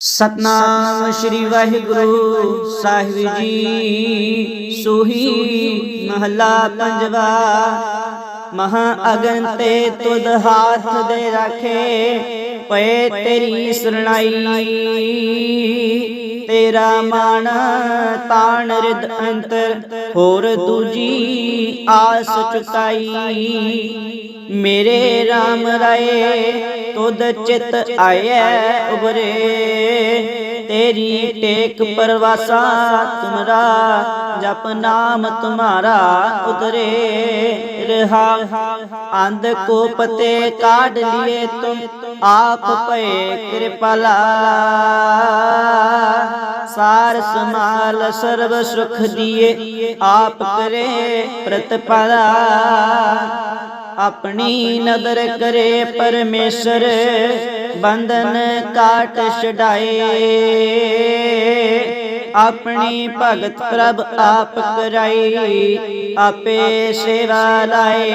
ਸਤਨਾਮ ਸ੍ਰੀ ਵਾਹਿਗੁਰੂ ਸਾਹਿਬ ਜੀ। ਸੋਹੀ ਮਹਲਾ ਪੰਜਵਾ। ਮਹਾ ਅਗਨ ਤੇ ਤੁਧ ਹਾਥ ਦੇ ਰਾਖੇ। ਪਏ ਤੇਰੀ ਸਰਣਾਈ ਤੇਰਾ ਮਾਣ ਤਾਣ ਰਿਦ ਅੰਤਰ, ਹੋਰ ਦੂਜੀ ਆਸ ਚੁਕਾਈ। ਮੇਰੇ RAM ਰਾਏ, ਤੁਧ ਚਿਤ ਆਇਆ ਉਬਰੇ। ਤੇਰੀ ਟੇਕ ਪਰਵਾਸਾ ਤੁਮਰਾ, ਜਪ ਨਾਮ ਤੁਮਾਰਾ ਉਦਰੇ ਰਹਾ। ਅੰਧ ਕੋ ਪਤੇ ਕਾਢ ਲਿਏ ਤੁਮ, ਆਪ ਭਏ ਕਿਰਪਾਲਾ। ਸਾਰ ਸਮਾਲ ਸਰਬ ਸੁਖ ਦੀਏ, ਆਪ ਕਰੇ ਪ੍ਰਤਪਾਲਾ। ਆਪਣੀ ਨਦਰ ਕਰੇ ਪਰਮੇਸ਼ਰ, ਬੰਧਨ ਕਾਟ ਛਡਾਏ। ਆਪਣੀ ਭਗਤ ਪ੍ਰਭ ਆਪ ਕਰਾਈ, ਆਪੇ ਸੇਵਾ ਲਾਏ।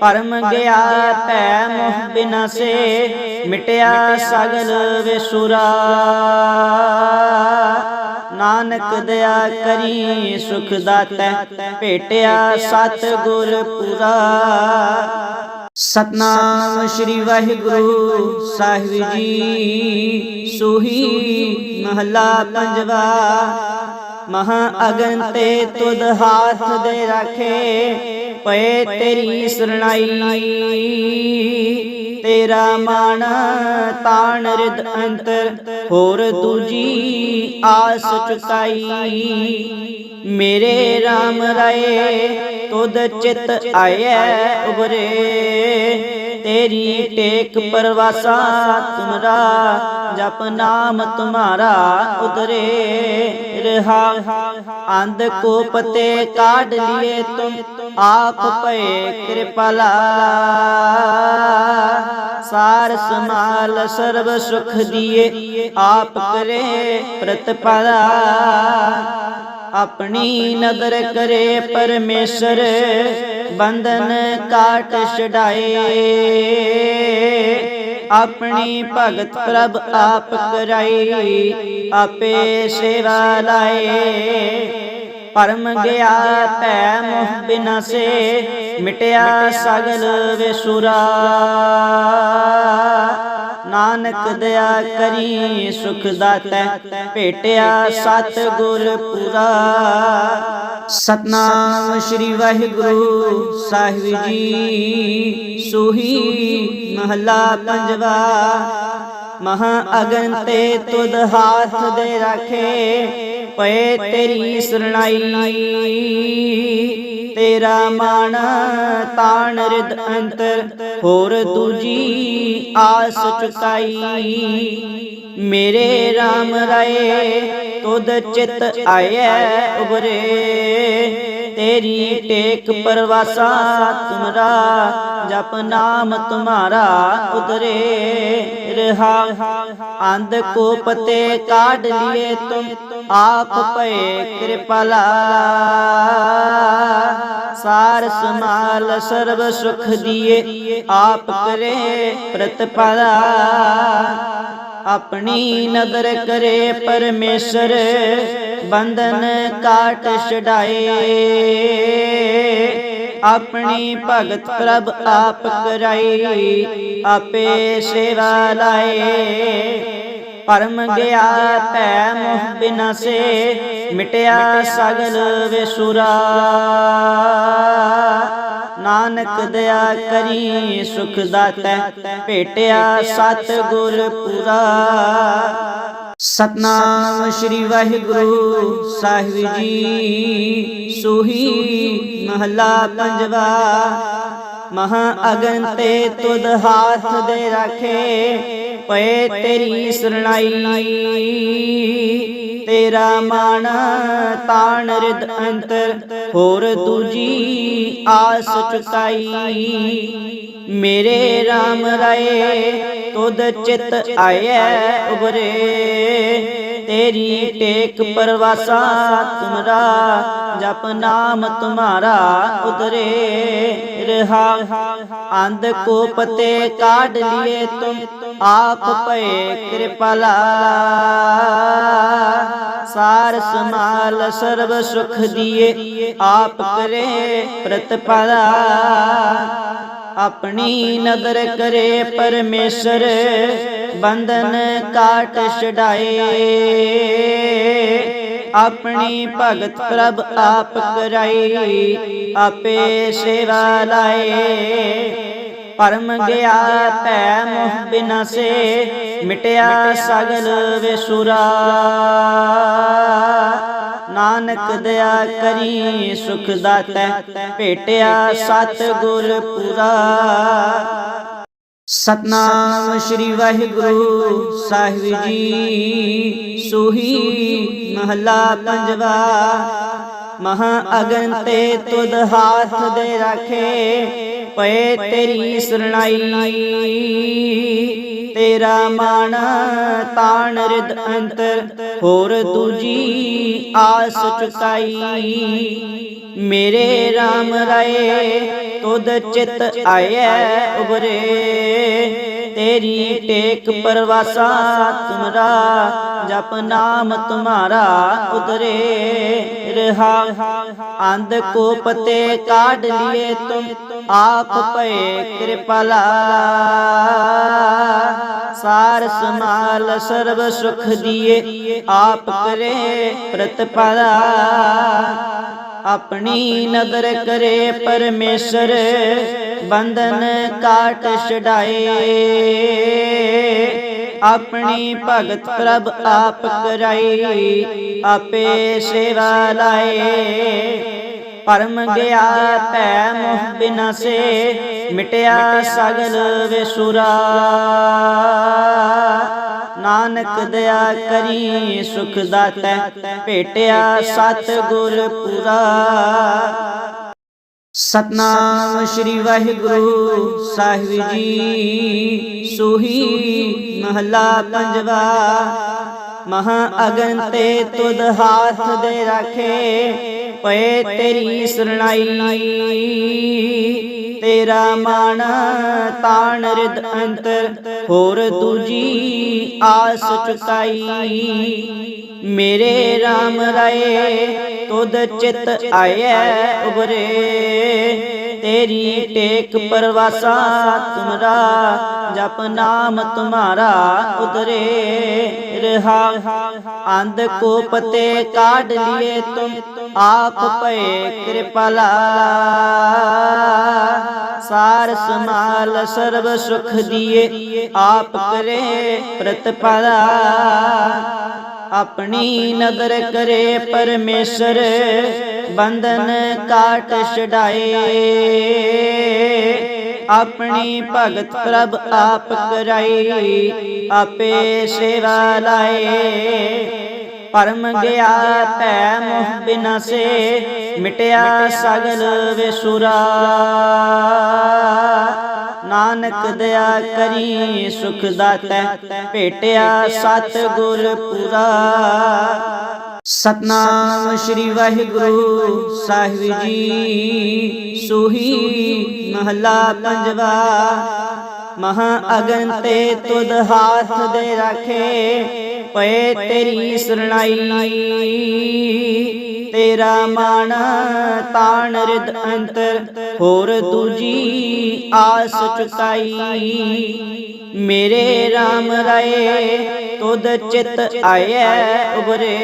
ਪਰਮ ਗਿਆ ਭੈ ਮੋਹ ਬਿਨਾਸੇ, ਮਿਟਿਆ ਸਗਲ ਵਿਸੁਰਾ। ਨਾਨਕ ਦਇਆ ਕਰੀ, ਸੁਖ ਦਾਤੈ, ਭੇਟਿਆ ਸਤ ਗੁਰ ਪੂਰਾ। ਸਤਨਾਮ ਸ੍ਰੀ ਵਾਹਿਗੁਰੂ ਸਾਹਿਬ ਜੀ, ਸੋਹੀ ਮਹਲਾ ਪੰਜਵਾ। ਮਹਾ ਅਗਨ ਤੇ ਤੁਧ ਹਾਥ ਦੇ ਰੱਖੇ ਪਏ ਤੇਰੀ ਸਰਣਾਈ ਤੇਰਾ ਮਾਣ ਤਾਣ ਰਿਦ ਅੰਤਰ, ਹੋਰ ਦੂਜੀ ਆਸ ਚੁਕਾਈ। ਮੇਰੇ RAM ਰਾਏ, ਤੁਧ ਚਿਤ ਆਇਆ ਉਬਰੇ ਤੇਰੀ ਟੇਕ ਪਰਵਾਸਾ, ਤੁਮਰਾ ਜਪ ਨਾਮ ਤੁਮਾਰਾ ਉਦਰੇ ਰਹਾ। ਅੰਧ ਕੋ ਪਤੇ ਕਾਢ ਲਿਏ ਤੁਮ, ਆਪ ਭਏ ਕਿਰਪਾਲਾ। ਸਾਰ ਸਮਾਲ ਸਰਬ ਸੁਖ ਦੀਏ, ਆਪ ਕਰੇ ਪ੍ਰਤਪਾਲਾ। ਆਪਣੀ ਨਦਰ ਕਰੇ ਪਰਮੇਸ਼ਰ, ਬੰਧਨ ਕਾਟ ਛਡਾਏ। ਆਪਣੀ ਭਗਤ ਪ੍ਰਭ ਆਪ ਕਰਾਈ, ਆਪੇ ਸੇਵਾ ਲਾਏ। ਪਰਮ ਗਿਆ ਭੈ ਮੋਹ ਬਿਨਾਸੇ, ਮਿਟਿਆ ਸਗਲ ਵਿਸੁਰਾ। ਨਾਨਕ ਦਇਆ ਕਰੀ, ਸੁਖ ਦਾਤੈ, ਭੇਟਿਆ ਸਤ ਗੁਰ ਪੂਰਾ। ਸਤਨਾਮ ਸ੍ਰੀ ਵਾਹਿਗੁਰੂ ਸਾਹਿਬ ਜੀ, ਸੋਹੀ ਮਹਲਾ ਪੰਜਵਾ। ਮਹਾ ਅਗਨ ਤੇ ਤੁਧ ਹਾਥ ਦੇ ਰੱਖੇ। ਪਏ ਤੇਰੀ ਸਰਣਾਈ ਤੇਰਾ ਮਾਣ ਤਾਣ ਰਿਦ ਅੰਤਰ, ਹੋਰ ਦੂਜੀ ਆਸ ਚੁਕਾਈ। ਮੇਰੇ RAM ਰਾਏ, ਤੁਧ ਚਿਤ ਆਇਆ ਉਬਰੇ ਤੇਰੀ ਟੇਕ ਪਰਵਾਸਾ ਤੁਮਰਾ, ਜਪ ਨਾਮ ਤੁਮਾਰਾ ਉਦਰੇ ਰਹਾ। ਅੰਧ ਕੋ ਪਤੇ ਕਾਢ ਲਿਏ ਤੁਮ, ਆਪ ਭਏ ਕਿਰਪਾਲਾ। ਸਾਰ ਸਮਾਲ ਸਰਬ ਸੁਖ ਦੀਏ, ਆਪ ਕਰੇ ਪ੍ਰਤਪਾਲਾ। ਆਪਣੀ ਨਦਰ ਕਰੇ ਪਰਮੇਸ਼ਰ, ਬੰਧਨ ਕਾਟ ਛਡਾਏ। ਆਪਣੀ ਭਗਤ ਪ੍ਰਭ ਆਪ ਕਰਾਈ, ਆਪੇ ਸੇਵਾ ਲਾਏ। ਪਰਮ ਗਿਆ ਭੈ ਮੋਹ ਬਿਨਾਸੇ, ਮਿਟਿਆ ਸਗਲ ਵਿਸੁਰਾ। ਨਾਨਕ ਦਇਆ ਕਰੀ, ਸੁਖ ਦਾਤੈ, ਭੇਟਿਆ ਸਤ ਗੁਰ ਪੂਰਾ। ਸਤਨਾਮ ਸ੍ਰੀ ਵਾਹਿਗੁਰੂ ਸਾਹਿਬ ਜੀ, ਸੋਹੀ ਮਹਲਾ ਪੰਜਵਾ। ਮਹਾ ਅਗਨ ਤੇ ਤੁਧ ਹਾਥ ਦੇ ਰੱਖੇ, ਪਏ ਤੇਰੀ ਸਰਣਾਈ ਤੇਰਾ ਮਾਣ ਤਾਣ ਰਿਦ ਅੰਤਰ, ਹੋਰ ਦੂਜੀ ਆਸ ਚੁਕਾਈ। ਮੇਰੇ RAM ਰਾਏ, ਤੁਧ ਚਿਤ ਆਇਆ ਉਬਰੇ ਤੇਰੀ ਟੇਕ ਪਰਵਾਸਾ ਤੁਮਰਾ, ਜਪ ਨਾਮ ਤੁਮਾਰਾ ਉਦਰੇ ਰਹਾ। ਅੰਧ ਕੋ ਪਤੇ ਕਾਢ ਲਿਏ ਤੁਮ, ਆਪ ਭਏ ਕਿਰਪਾਲਾ। ਸਾਰ ਸਮਾਲ ਸਰਬ ਸੁਖ ਦੀਏ, ਆਪ ਕਰੇ ਪ੍ਰਤਪਾਲਾ। ਆਪਣੀ ਨਦਰ ਕਰੇ ਪਰਮੇਸ਼ਰ, ਬੰਧਨ ਕਾਟ ਛਡਾਏ। ਆਪਣੀ ਭਗਤ ਪ੍ਰਭ ਆਪ ਕਰਾਈ, ਆਪੇ ਸੇਵਾ ਲਾਏ। ਪਰਮ ਗਿਆ ਭੈ ਮੋਹ ਬਿਨਾਸੇ, ਮਿਟਿਆ ਸਗਲ ਵਿਸੁਰਾ। ਨਾਨਕ ਦਇਆ ਕਰੀ, ਸੁਖ ਦਾਤੈ, ਭੇਟਿਆ ਸਤ ਗੁਰ ਪੂਰਾ। ਸਤਨਾਮ ਸ੍ਰੀ ਵਾਹਿਗੁਰੂ ਸਾਹਿਬ ਜੀ, ਸੋਹੀ ਮਹਲਾ ਪੰਜਵਾ। ਮਹਾ ਅਗਨ ਤੇ ਤੁਧ ਹਾਥ ਦੇ ਰਾਖੇ, ਪਏ ਤੇਰੀ ਸਰਣਾਈ। ਤੇਰਾ ਮਾਣ ਤਾਣ ਰਿਦ ਅੰਤਰ, ਹੋਰ ਦੂਜੀ ਆਸ ਚੁਕਾਈ। ਮੇਰੇ RAM ਰਾਏ, ਤੁਧ ਚਿਤ ਆਇਆ ਉਬਰੇ ਤੇਰੀ ਟੇਕ ਪਰਵਾਸਾ ਤੁਮਰਾ, ਜਪ ਨਾਮ ਤੁਮਾਰਾ ਉਦਰੇ ਰਹਾ। ਅੰਧ ਕੋ ਪਤੇ ਕਾਢ ਲਿਏ ਤੁਮ, ਆਪ ਭਏ ਕਿਰਪਾਲਾ। ਸਾਰ ਸਮਾਲ ਸਰਬ ਸੁਖ ਦੀਏ, ਆਪ ਕਰੇ ਪ੍ਰਤਪਾਲਾ। ਆਪਣੀ ਨਦਰ ਕਰੇ ਪਰਮੇਸ਼ਰ, ਬੰਧਨ ਕਾਟ ਛਡਾਏ। ਆਪਣੀ ਭਗਤ ਪ੍ਰਭ ਆਪ ਕਰਾਈ, ਆਪੇ ਸੇਵਾ ਲਾਏ। ਪਰਮ ਗਿਆ ਭੈ ਮੋਹ ਬਿਨਾਸੇ, ਮਿਟਿਆ ਸਗਲ ਵਿਸੁਰਾ। ਨਾਨਕ ਦਇਆ ਕਰੀ, ਸੁਖ ਦਾਤੈ, ਭੇਟਿਆ ਸਤ ਗੁਰ ਪੂਰਾ। ਸਤਨਾਮ ਸ੍ਰੀ ਵਾਹਿਗੁਰੂ ਸਾਹਿਬ ਜੀ, ਸੋਹੀ ਮਹਲਾ ਪੰਜਵਾ। ਮਹਾ ਅਗਨ ਤੇ ਤੁਧ ਹਾਥ ਦੇ ਰਾਖੇ, ਪਏ ਤੇਰੀ ਸਰਣਾਈ ਤੇਰਾ ਮਾਣ ਤਾਣ ਰਿਦ ਅੰਤਰ, ਹੋਰ ਦੂਜੀ ਆਸ ਚੁਕਾਈ। ਮੇਰੇ RAM ਰਾਏ, ਤੁਧ ਚਿਤ ਆਇਆ ਉਬਰੇ। ਤੇਰੀ ਟੇਕ ਪਰਵਾਸਾ ਤੁਮਰਾ, ਜਪ ਨਾਮ ਤੁਮਾਰਾ ਉਦਰੇ ਰਹਾ। ਅੰਧ ਕੋ ਪਤੇ ਕਾਢ ਲਿਏ ਤੁਮ, ਆਪ ਭਏ ਕਿਰਪਾਲਾ। ਸਾਰ ਸਮਾਲ ਸਰਬ ਸੁਖ ਦੀਏ, ਆਪ ਕਰੇ ਪ੍ਰਤਪਾਲਾ। ਆਪਣੀ ਨਦਰ ਕਰੇ ਪਰਮੇਸ਼ਰ, ਬੰਧਨ ਕਾਟ ਛਡਾਏ। ਆਪਣੀ ਭਗਤ ਪ੍ਰਭ ਆਪ ਕਰਾਈ, ਆਪੇ ਸੇਵਾ ਲਾਏ। ਪਰਮ ਗਿਆ ਭੈ ਮੋਹ ਬਿਨਾਸੇ, ਮਿਟਿਆ ਸਗਲ ਵਿਸੁਰਾ। ਨਾਨਕ ਦਇਆ ਕਰੀ, ਸੁਖ ਦਾਤੈ, ਭੇਟਿਆ ਸਤ ਗੁਰ ਪੂਰਾ। ਸਤਨਾਮ ਸ੍ਰੀ ਵਾਹਿਗੁਰੂ ਸਾਹਿਬ ਜੀ, ਸੋਹੀ ਮਹਲਾ ਪੰਜਵਾ। ਮਹਾ ਅਗਨ ਤੇ ਤੁਧ ਹਾਥ ਦੇ ਰਾਖੇ, ਪਏ ਤੇਰੀ ਸਰਣਾਈ ਤੇਰਾ ਮਾਣ ਤਾਣ ਰਿਦ ਅੰਤਰ, ਹੋਰ ਦੂਜੀ ਆਸ ਚੁਕਾਈ। ਮੇਰੇ RAM ਰਾਏ, ਤੁਧ ਚਿਤ ਆਇਐ ਉਬਰੇ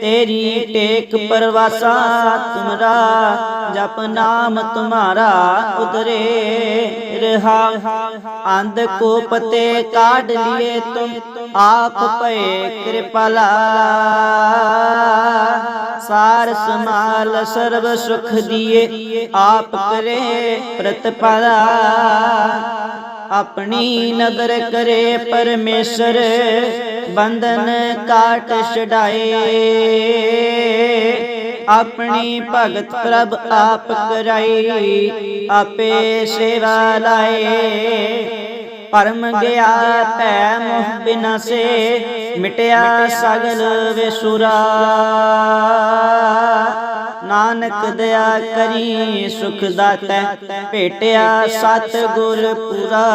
ਤੇਰੀ ਟੇਕ ਪਰਵਾਸਾ ਤੁਮਰਾ ਜਪ ਨਾਮ ਤੁਮਾਰਾ ਉਦਰੇ ਰਹਾ। ਅੰਧ ਕੋ ਪਤੇ ਕਾਢ ਲਿਏ ਤੁਮ, ਆਪ ਭਏ ਕਿਰਪਾਲਾ। ਸਾਰ ਸਮਾਲ ਸਰਬ ਸੁਖ ਦੀਏ, ਆਪ ਕਰੇ ਪ੍ਰਤਪਾਲਾ। ਆਪਣੀ ਨਦਰ ਕਰੇ ਪਰਮੇਸ਼ਰ, ਬੰਧਨ ਕਾਟ ਛਡਾਏ। ਆਪਣੀ ਭਗਤ ਪ੍ਰਭ ਆਪ ਕਰਾਈ, ਆਪੇ ਸੇਵਾ ਲਾਏ। ਪਰਮ ਗਿਆ ਭੈ ਮੋਹ ਬਿਨਾਸੇ, ਮਿਟਿਆ ਸਗਲ ਵਿਸੁਰਾ। ਨਾਨਕ ਦਇਆ ਕਰੀ, ਸੁਖ ਦਾਤੈ ਭੇਟਿਆ ਸਤ ਗੁਰ ਪੂਰਾ।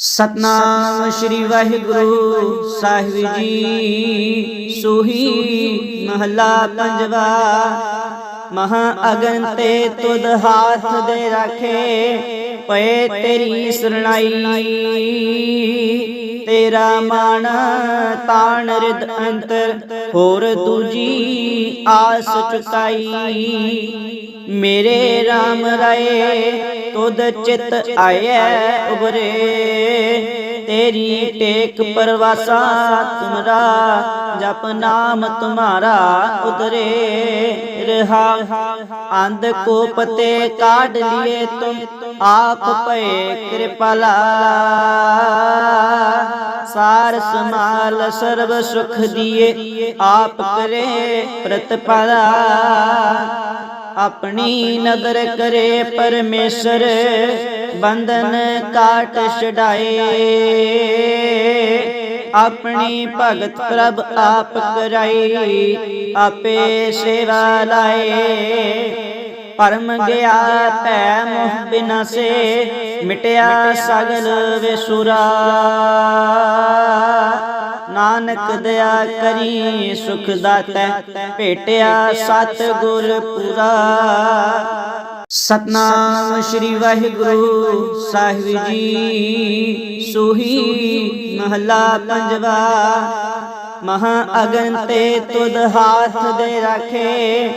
ਸਤਨਾਮ ਸ੍ਰੀ ਵਾਹਿਗੁਰੂ ਸਾਹਿਬ ਜੀ। ਸੋਹੀ ਮਹਲਾ ਪੰਜਵਾ। ਮਹਾ ਅਗਨ ਤੇ ਤੁਧ ਹਾਥ ਦੇ ਰਾਖੇ। ਪਏ ਤੇਰੀ ਸਰਣਾਈ ਤੇਰਾ ਮਾਣ ਤਾਣ ਰਿਦ ਅੰਤਰ, ਹੋਰ ਦੂਜੀ ਆਸ ਚੁਕਾਈ। ਮੇਰੇ RAM ਰਾਏ, ਤੁਧ ਚਿਤ ਆਇਆ ਉਬਰੇ ਤੇਰੀ ਟੇਕ ਪਰਵਾਸਾ ਤੁਮਰਾ, ਜਪ ਨਾਮ ਤੁਮਾਰਾ ਉਦਰੇ ਰਹਾ। ਅੰਧ ਕੋ ਪਤੇ ਕਾਢ ਲਿਏ ਤੁਮ, ਆਪ ਭਏ ਕਿਰਪਾਲਾ। ਸਾਰ ਸਮਾਲ ਸਰਬ ਸੁਖ ਦੀਏ, ਆਪ ਕਰੇ ਪ੍ਰਤਪਾਲਾ। ਆਪਣੀ ਨਦਰ ਕਰੇ ਪਰਮੇਸ਼ਰ, ਬੰਧਨ ਕਾਟ ਛਡਾਏ। ਆਪਣੀ ਭਗਤ ਪ੍ਰਭ ਆਪ ਕਰਾਈ, ਆਪੇ ਸੇਵਾ ਲਾਏ। ਪਰਮ ਗਿਆ ਭੈ ਮੋਹ ਬਿਨਾਸੇ ਮਿਟਿਆ ਸਗਲ ਵਿਸੁਰਾ। ਨਾਨਕ ਦਇਆ ਕਰੀ ਸੁਖ ਦਾਤੈ ਭੇਟਿਆ ਸਤ ਗੁਰ ਪੂਰਾ। ਸਤਨਾਮ ਸ੍ਰੀ ਵਾਹਿਗੁਰੂ ਸਾਹਿਬ ਜੀ। ਸੋਹੀ ਮਹਲਾ ਪੰਜਵਾ। ਮਹਾ ਅਗਨ ਤੇ ਤੁਧ ਹਾਥ ਦੇ ਰੱਖੇ,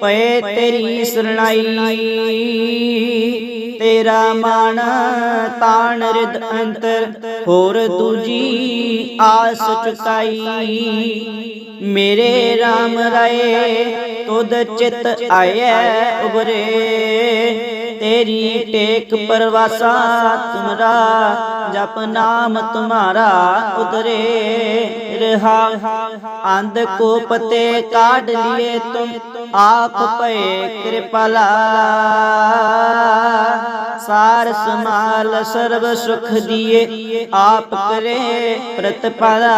ਪਏ ਤੇਰੀ ਸਰਣਾਈ ਤੇਰਾ ਮਾਣ ਤਾਣ ਰਿਦ ਅੰਤਰ, ਹੋਰ ਦੂਜੀ ਆਸ ਚੁਕਾਈ। ਮੇਰੇ RAM ਰਾਏ, ਤੁਧ ਚਿਤ ਆਇਆ ਉਬਰੇ ਤੇਰੀ ਟੇਕ ਪਰਵਾਸਾ ਤੁਮਰਾ, ਜਪ ਨਾਮ ਤੁਮਾਰਾ ਉਦਰੇ ਰਹਾ। ਅੰਧ ਕੋ ਪਤੇ ਕਾਢ ਲਿਏ ਤੁਮ, ਆਪ ਭਏ ਕਿਰਪਾਲਾ। ਸਾਰ ਸਮਾਲ ਸਰਬ ਸੁਖ ਦੀਏ, ਆਪ ਕਰੇ ਪ੍ਰਤਪਾਲਾ।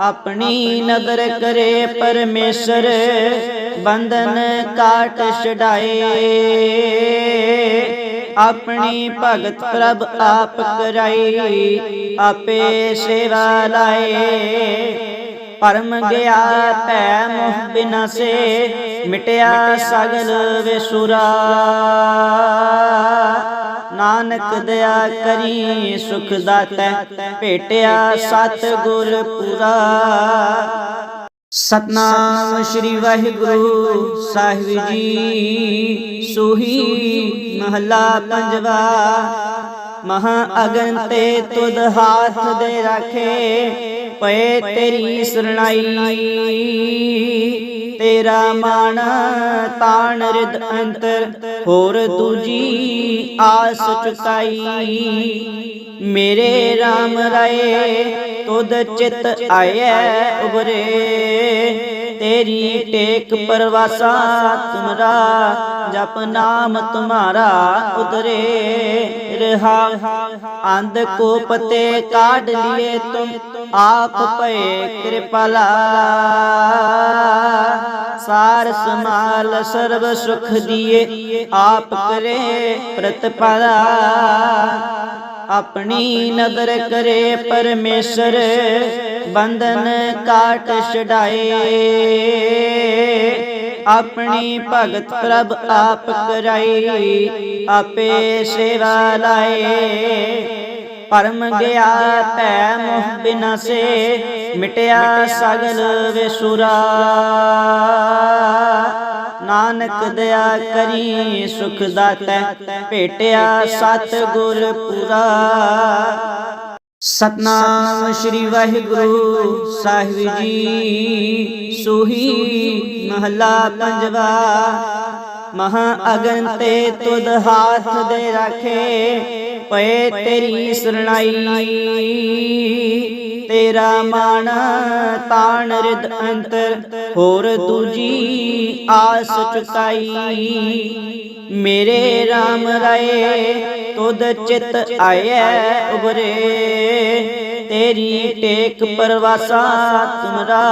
ਆਪਣੀ ਨਦਰ ਕਰੇ ਪਰਮੇਸ਼ਰ, ਬੰਧਨ ਕਾਟ ਛਡਾਏ। ਆਪਣੀ ਭਗਤ ਪ੍ਰਭ ਆਪ ਕਰਾਈ, ਆਪੇ ਸੇਵਾ ਲਾਏ। ਪਰਮ ਗਿਆ ਭੈ ਮੋਹ ਬਿਨਾਸੇ, ਮਿਟਿਆ ਸਗਲ ਵਿਸੁਰਾ। ਨਾਨਕ ਦਇਆ ਕਰੀ, ਸੁਖ ਦਾਤੈ ਭੇਟਿਆ ਸਤ ਗੁਰ ਪੂਰਾ। ਸਤਨਾਮ ਸ੍ਰੀ ਵਾਹਿਗੁਰੂ ਸਾਹਿਬ ਜੀ, ਸੋਹੀ ਮਹਲਾ ਪੰਜਵਾ। ਮਹਾ ਅਗਨ ਤੇ ਤੁਧ ਹਾਥ ਦੇ ਰੱਖੇ, ਪਏ ਤੇਰੀ ਸਰਣਾਈ ਤੇਰਾ ਮਾਣ ਤਾਣ ਰਿਦ ਅੰਤਰ, ਹੋਰ ਦੂਜੀ ਆਸ ਚੁਕਾਈ। ਮੇਰੇ RAM ਰਾਏ, ਤੁਧ ਚਿਤ ਆਇਆ ਉਬਰੇ ਤੇਰੀ ਟੇਕ ਪਰਵਾਸਾ ਤੁਮਰਾ, ਜਪ ਨਾਮ ਤੁਮਾਰਾ ਉਦਰੇ ਰਹਾ। ਅੰਧ ਕੋ ਪਤੇ ਕਾਢ ਲਿਏ ਤੁਮ, ਆਪ ਭਏ ਕਿਰਪਾਲਾ। ਸਾਰ ਸਮਾਲ ਸਰਬ ਸੁਖ ਦੀਏ, ਆਪ ਕਰੇ ਪ੍ਰਤਪਾਲਾ। ਆਪਣੀ ਨਦਰ ਕਰੇ ਪਰਮੇਸ਼ਰ, ਬੰਧਨ ਕਾਟ ਛਡਾਏ। ਆਪਣੀ ਭਗਤ ਪ੍ਰਭ ਆਪ ਕਰਾਈ, ਆਪੇ ਸੇਵਾ ਲਾਏ। ਪਰਮ ਗਿਆ ਭੈ ਮੋਹ ਬਿਨਾਸੇ, ਮਿਟਿਆ ਸਗਲ ਵਿਸੁਰਾ। ਨਾਨਕ ਦਇਆ ਕਰੀ, ਸੁਖ ਦਾਤੈ, ਭੇਟਿਆ ਸਤ ਗੁਰ ਪੂਰਾ। ਸਤਨਾਮ ਸ੍ਰੀ ਵਾਹਿਗੁਰੂ ਸਾਹਿਬ ਜੀ, ਸੋਹੀ ਮਹਲਾ ਪੰਜਵਾ। ਮਹਾ ਅਗਨ ਤੇ ਤੁਧ ਹਾਥ ਦੇ ਰਾਖੇ, ਪਏ ਤੇਰੀ ਸਰਣਾਈ। ਤੇਰਾ ਮਨ ਤਾਣ ਰਿਦ ਅੰਤਰ, ਹੋਰ ਦੂਜੀ ਆਸ ਚੁਕਾਈ। ਮੇਰੇ RAM ਰਾਏ, ਤੁਧ ਚਿਤ ਆਇਆ ਉਬਰੇ ਤੇਰੀ ਟੇਕ ਪਰਵਾਸਾ ਤੁਮਰਾ,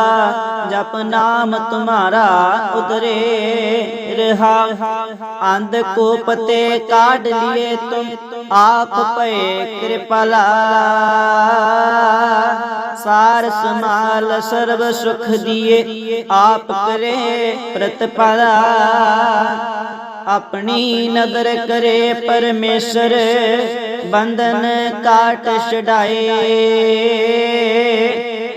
ਜਪ ਨਾਮ ਤੁਮਾਰਾ ਉਦਰੇ ਰਹਾ। ਅੰਧ ਕੋ ਪਤੇ ਕਾਢ ਲਿਏ ਤੁਮ, ਆਪ ਭਏ ਕਿਰਪਾਲਾ। ਸਾਰ ਸਮਾਲ ਸਰਬ ਸੁਖ ਦੀਏ, ਆਪ ਕਰੇ ਪ੍ਰਤਪਾਲਾ। ਆਪਣੀ ਨਦਰ ਕਰੇ ਪਰਮੇਸ਼ਰ ਬੰਧਨ ਕਾਟ ਛਡਾਏ।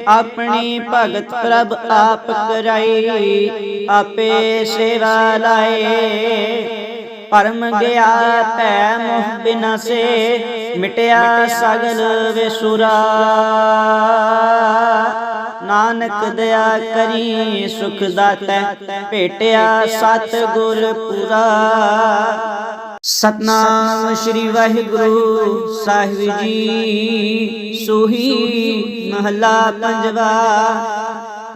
ਆਪਣੀ ਭਗਤ ਪ੍ਰਭ ਆਪ ਕਰਾਈ, ਆਪੇ ਸੇਵਾ ਲਾਏ। ਪਰਮ ਗਿਆ ਭੈ ਮੋਹ ਬਿਨਾਸੇ, ਮਿਟਿਆ ਸਗਲ ਵਿਸੁਰਾ। ਨਾਨਕ ਦਇਆ ਕਰੀ, ਸੁਖ ਦਾਤੈ, ਭੇਟਿਆ ਸਤ ਗੁਰ ਪੂਰਾ। ਸਤਨਾਮ ਸ੍ਰੀ ਵਾਹਿਗੁਰੂ ਸਾਹਿਬ ਜੀ, ਸੋਹੀ ਮਹਲਾ ਪੰਜਵਾ।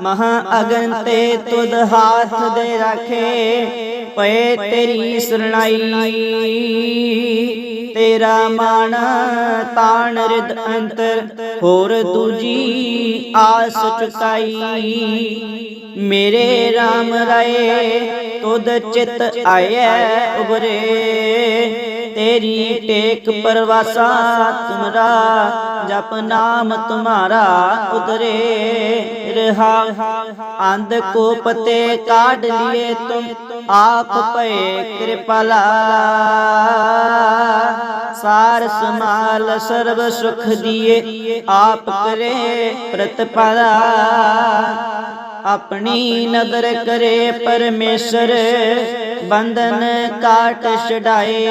ਮਹਾ ਅਗਨ ਤੇ ਤੁਧ ਹਾਥ ਦੇ ਰਾਖੇ, ਪਏ ਤੇਰੀ ਸਰਣਾਈ। ਤੇਰਾ ਮਨ ਤਾਣ ਰਿਦ ਅੰਤਰ, ਹੋਰ ਦੂਜੀ ਆਸ ਚੁਕਾਈ। ਮੇਰੇ RAM ਰਾਏ, ਤੁਧ ਚਿਤ ਆਇਐ ਉਬਰੇ ਤੇਰੀ ਟੇਕ ਪਰਵਾਸਾ ਤੁਮਰਾ, ਜਪ ਨਾਮ ਤੁਮਾਰਾ ਉਦਰੇ ਰਹਾ। ਅੰਧ ਕੋ ਪਤੇ ਕਾਢ ਲਿਏ ਤੁਮ, ਆਪ ਭਏ ਕਿਰਪਾਲਾ। ਸਾਰ ਸਮਾਲ ਸਰਬ ਸੁਖ ਦੀਏ, ਆਪ ਕਰੇ ਪ੍ਰਤਪਾਲਾ। ਆਪਣੀ ਨਦਰ ਕਰੇ ਪਰਮੇਸ਼ਰ, ਬੰਧਨ ਕਾਟ ਛਡਾਏ।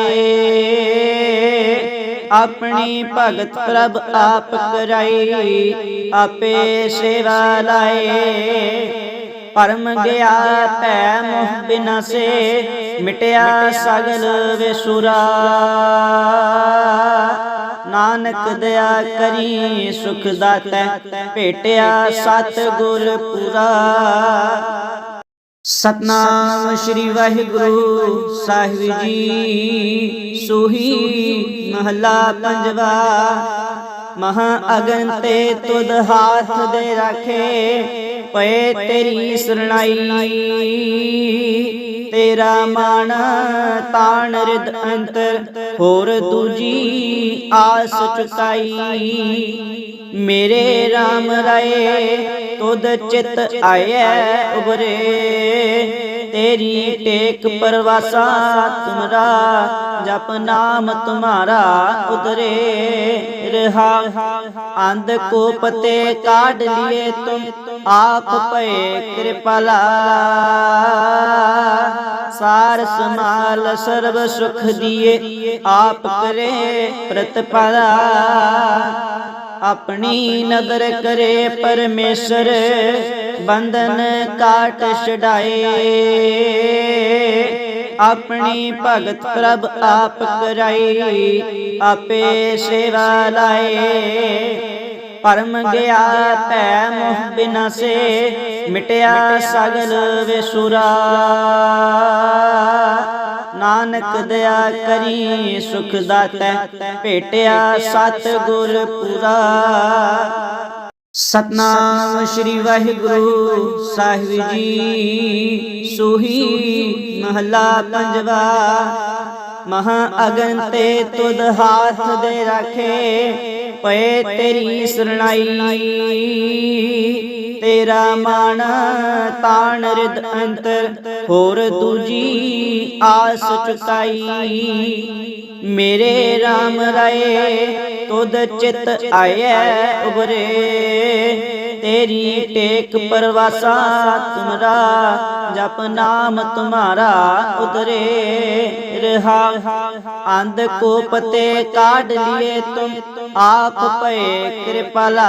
ਆਪਣੀ ਭਗਤ ਪ੍ਰਭ ਆਪ ਕਰਾਈ, ਆਪੇ ਸੇਵਾ ਲਾਏ। ਪਰਮ ਗਿਆ ਭੈ ਮੋਹ ਬਿਨਾਸੇ, ਮਿਟਿਆ ਸਗਲ ਵਿਸੁਰਾ। ਨਾਨਕ ਦਇਆ ਕਰੀ, ਸੁਖ ਦਾਤੈ, ਭੇਟਿਆ ਸਤ ਗੁਰ ਪੂਰਾ। ਸਤਨਾਮ ਸ੍ਰੀ ਵਾਹਿਗੁਰੂ ਸਾਹਿਬ ਜੀ, ਸੋਹੀ ਮਹਲਾ ਪੰਜਵਾ। ਮਹਾ ਅਗਨ ਤੇ ਤੁਧ ਹਾਥ ਦੇ ਰਾਖੇ, ਪਏ ਤੇਰੀ ਸਰਣਾਈ। ਤੇਰਾ ਮਨ ਤਾਣ ਰਿਦ ਅੰਤਰ, ਹੋਰ ਦੂਜੀ ਆਸ ਚੁਕਾਈ। ਮੇਰੇ RAM ਰਾਏ, ਤੁਧ ਚਿਤ ਆਇਆ ਉਬਰੇ। ਤੇਰੀ ਟੇਕ ਪਰਵਾਸਾ ਤੁਮਰਾ, ਜਪ ਨਾਮ ਤੁਮਾਰਾ ਉਦਰੇ ਰਹਾ। ਅੰਧ ਕੋ ਪਤੇ ਕਾਢ ਲਿਏ ਤੁਮ, ਆਪ ਭਏ ਕਿਰਪਾਲਾ। ਸਾਰ ਸਮਾਲ ਸਰਬ ਸੁਖ ਦੀਏ, ਆਪ ਕਰੇ ਪ੍ਰਤਪਾਲਾ। ਆਪਣੀ ਨਦਰ ਕਰੇ ਪਰਮੇਸ਼ਰ, ਬੰਧਨ ਕਾਟ ਛਡਾਏ। ਆਪਣੀ ਭਗਤ ਪ੍ਰਭ ਆਪ ਕਰਾਈ, ਆਪੇ ਸੇਵਾ ਲਾਏ। ਪਰਮ ਗਿਆ ਭੈ ਮੋਹ ਬਿਨਾਸੇ, ਮਿਟਿਆ ਸਗਲ ਵਿਸੁਰਾ। ਨਾਨਕ ਦਇਆ ਕਰੀ, ਸੁਖ ਦਾਤੈ, ਭੇਟਿਆ ਸਤ ਗੁਰ ਪੂਰਾ। ਸਤਨਾਮ ਸ੍ਰੀ ਵਾਹਿਗੁਰੂ ਸਾਹਿਬ ਜੀ, ਸੋਹੀ ਮਹਲਾ ਪੰਜਵਾ। ਮਹਾ ਅਗਨ ਤੇ ਤੁਧ ਹਾਥ ਦੇ ਰਾਖੇ, ਪਏ ਤੇਰੀ ਸਰਣਾਈ। ਤੇਰਾ ਮਨ ਤਾਣ ਰਿਦ ਅੰਤਰ, ਹੋਰ ਦੂਜੀ ਆਸ ਚੁਕਾਈ। ਮੇਰੇ RAM ਰਾਏ, ਤੁਧ ਚਿਤ ਆਇਆ ਉਬਰੇ ਤੇਰੀ ਟੇਕ ਪਰਵਾਸਾ ਤੁਮਰਾ, ਜਪ ਨਾਮ ਤੁਮਾਰਾ ਉਦਰੇ ਰਹਾ। ਅੰਧ ਕੋ ਪਤੇ ਕਾਢ ਲਿਏ ਤੁਮ, ਆਪ ਭਏ ਕਿਰਪਾਲਾ।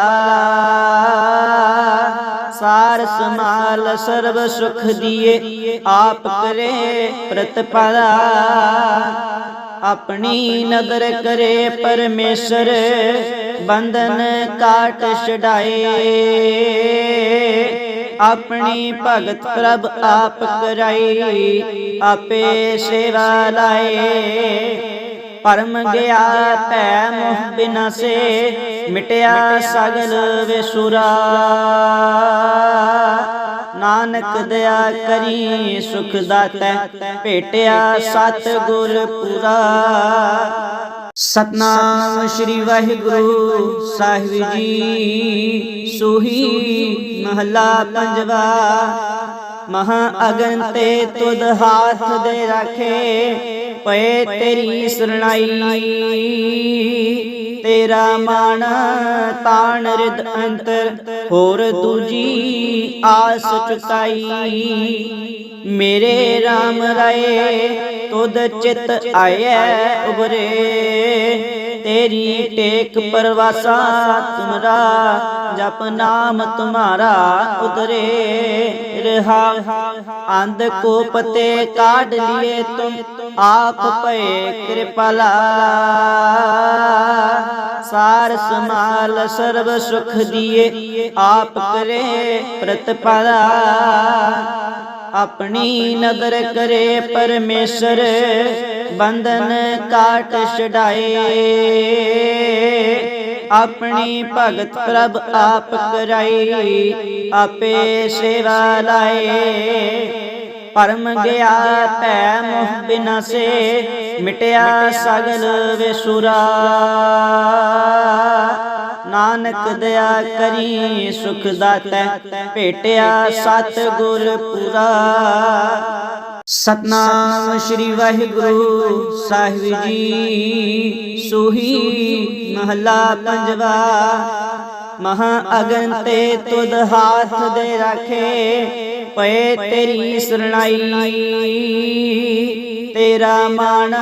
ਸਾਰ ਸਮਾਲ ਸਰਬ ਸੁਖ ਦੀਏ, ਆਪ ਕਰੇ ਪ੍ਰਤਪਾਲਾ। ਆਪਣੀ ਨਦਰ ਕਰੇ ਪਰਮੇਸ਼ਰ, ਬੰਧਨ ਕਾਟ ਛਡਾਏ। ਆਪਣੀ ਭਗਤ ਪ੍ਰਭ ਆਪ ਕਰਾਈ, ਆਪੇ ਸੇਵਾ ਲਾਏ। ਪਰਮ ਗਿਆ ਭੈ ਮੋਹ ਬਿਨਾ ਸੇ ਮਿਟਿਆ ਸਗਲ ਵਿਸੁਰਾ। ਨਾਨਕ ਦਇਆ ਕਰੀ, ਸੁਖ ਦਾਤੈ, ਭੇਟਿਆ ਸਤ ਗੁਰ ਪੂਰਾ। ਸਤਨਾਮ ਸ੍ਰੀ ਵਾਹਿਗੁਰੂ ਸਾਹਿਬ ਜੀ, ਸੋਹੀ ਮਹਲਾ ਪੰਜਵਾ। ਮਹਾ ਅਗਨ ਤੇ ਤੁਧ ਹਾਥ ਦੇ ਰਾਖੇ, ਪਏ ਤੇਰੀ ਸਰਣਾਈ। ਤੇਰਾ ਮਾਣ ਤਾਣ ਰਿਦ ਅੰਤਰ, ਹੋਰ ਦੂਜੀ ਆਸ ਚੁਕਾਈ। ਮੇਰੇ RAM ਰਾਏ, ਤੁਧ ਚਿਤ ਆਇਆ ਉਬਰੇ ਤੇਰੀ ਟੇਕ ਪਰਵਾਸਾ ਤੁਮਰਾ, ਜਪ ਨਾਮ ਤੁਮਾਰਾ ਉਦਰੇ ਰਹਾ। ਅੰਧ ਕੋ ਪਤੇ ਕਾਢ ਲਿਏ ਤੁਮ, ਆਪ ਭਏ ਕਿਰਪਾਲਾ। ਸਾਰ ਸਮਾਲ ਸਰਬ ਸੁਖ ਦੀਏ, ਆਪ ਕਰੇ ਪ੍ਰਤਪਾਲਾ। ਆਪਣੀ ਨਦਰ ਕਰੇ ਪਰਮੇਸ਼ਰ, ਬੰਧਨ ਕਾਟ ਛਡਾਏ। ਆਪਣੀ ਭਗਤ ਪ੍ਰਭ ਆਪ ਕਰਾਈ, ਆਪੇ ਸੇਵਾ ਲਾਏ। ਪਰਮ ਗਿਆ ਭੈ ਮੋਹ ਬਿਨਾਸੇ, ਮਿਟਿਆ ਸਗਲ ਵਿਸੁਰਾ। ਨਾਨਕ ਦਇਆ ਕਰੀ, ਸੁਖ ਦਾਤੈ, ਭੇਟਿਆ ਸਤ ਗੁਰ ਪੂਰਾ। ਸਤਨਾਮ ਸ੍ਰੀ ਵਾਹਿਗੁਰੂ ਸਾਹਿਬ ਜੀ, ਸੋਹੀ ਮਹਲਾ ਪੰਜਵਾ। ਮਹਾ ਅਗਨ ਤੇ ਤੁਧ ਹਾਥ ਦੇ ਰਾਖੇ, ਪਏ ਤੇਰੀ ਸਰਣਾਈ। ਤੇਰਾ ਮਾਣ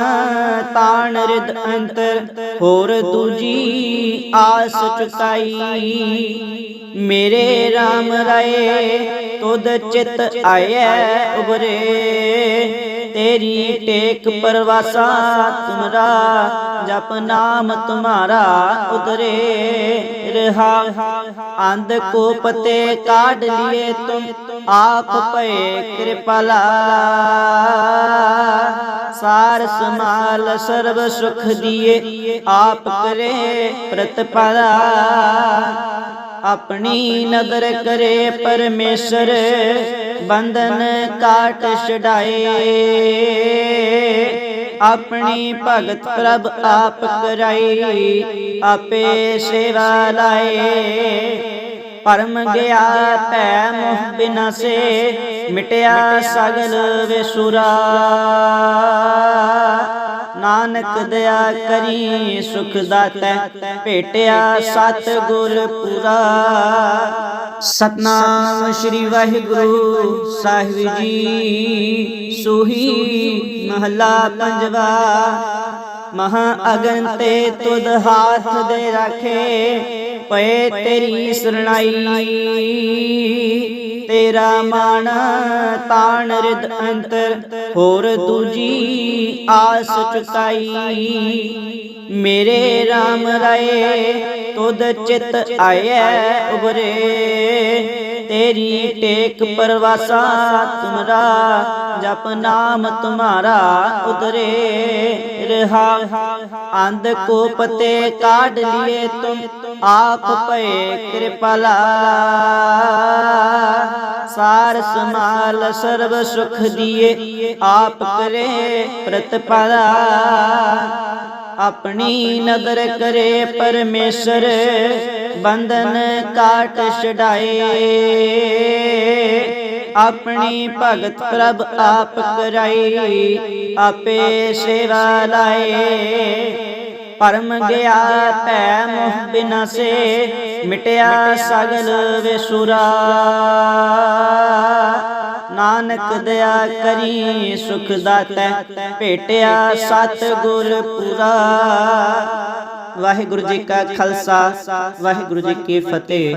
ਤਾਣ ਰਿਦ ਅੰਤਰ, ਹੋਰ ਦੂਜੀ ਆਸ ਚੁਕਾਈ। ਮੇਰੇ RAM ਰਾਏ, ਤੁਧ ਚਿਤ ਆਇਆ ਉਬਰੇ ਤੇਰੀ ਟੇਕ ਪਰਵਾਸਾ ਤੁਮਰਾ, ਜਪ ਨਾਮ ਤੁਮਾਰਾ ਉਦਰੇ ਰਹਾ, ਅੰਧ ਕੋ ਤੇ ਕਾਢ ਲਿਏ ਤੁਮ ਆਪ ਭਏ ਕਿਰਪਾਲਾ। ਸਾਰ ਸਮਾਲ ਸਰਬ ਸੁਖ ਦੀਏ, ਆਪ ਕਰੇ ਪ੍ਰਤਪਾਲਾ। ਆਪਣੀ ਨਦਰ ਕਰੇ ਪਰਮੇਸ਼ਰ, ਬੰਧਨ ਕਾਟ ਛਡਾਏ। ਆਪਣੀ ਭਗਤ ਪ੍ਰਭ ਆਪ ਕਰਾਈ, ਆਪੇ ਸੇਵਾ ਲਾਏ। ਪਰਮ ਗਿਆ ਭੈ ਮੋਹ ਬਿਨਾਸੇ, ਮਿਟਿਆ ਸਗਲ ਵਿਸੁਰਾ। ਨਾਨਕ ਦਇਆ ਕਰੀ, ਸੁਖ ਦਾਤੈ ਭੇਟਿਆ ਸਤ ਗੁਰ ਪੂਰਾ। ਸਤਨਾਮ ਸ੍ਰੀ ਵਾਹਿਗੁਰੂ ਸਾਹਿਬ ਜੀ, ਸੋਹੀ ਮਹਲਾ ਪੰਜਵਾ। ਮਹਾ ਅਗਨ ਤੇ ਤੁਧ ਹਾਥ ਦੇ ਰੱਖੇ। ਪਏ ਤੇਰੀ ਸਰਣਾਈ ਤੇਰਾ ਮਾਣ ਤਾਣ ਰਿਦ ਅੰਤਰ, ਹੋਰ ਦੂਜੀ ਆਸ ਚੁਕਾਈ। ਮੇਰੇ RAM ਰਾਏ, ਤੁਧ ਚਿਤ ਆਇਆ ਉਬਰੇ ਤੇਰੀ ਟੇਕ ਪਰਵਾਸਾ, ਤੁਮਰਾ ਜਪ ਨਾਮ ਤੁਮਾਰਾ ਉਦਰੇ, ਰਹਾ। ਅੰਧ ਕੋ ਪਤੇ ਕਾਢ ਲਿਏ ਤੁਮ, ਆਪ ਭਏ ਕਿਰਪਾਲਾ। ਸਾਰ ਸਮਾਲ ਸਰਬ ਸੁਖ ਦੀਏ, ਆਪ ਕਰੇ ਪ੍ਰਤਪਾਲਾ। ਆਪਣੀ ਨਦਰ ਕਰੇ ਪਰਮੇਸ਼ਰ, ਬੰਧਨ ਕਾਟ ਛਡਾਏ। ਆਪਣੀ ਭਗਤ ਪ੍ਰਭ ਆਪ ਕਰਾਈ, ਆਪੇ ਸੇਵਾ ਲਾਏ। ਪਰਮ ਗਿਆ ਭੈ ਮੋਹ ਬਿਨਾਸੇ, ਮਿਟਿਆ ਸਗਲ ਵਿਸੁਰਾ। ਨਾਨਕ ਦਇਆ ਕਰੀ, ਸੁਖ ਦਾਤੈ, ਭੇਟਿਆ ਸਤ ਗੁਰ ਪੂਰਾ। ਵਾਹਿਗੁਰੂ ਜੀ ਕਾ ਖਾਲਸਾ, ਵਾਹਿਗੁਰੂ ਜੀ ਕੀ ਫਤਿਹ।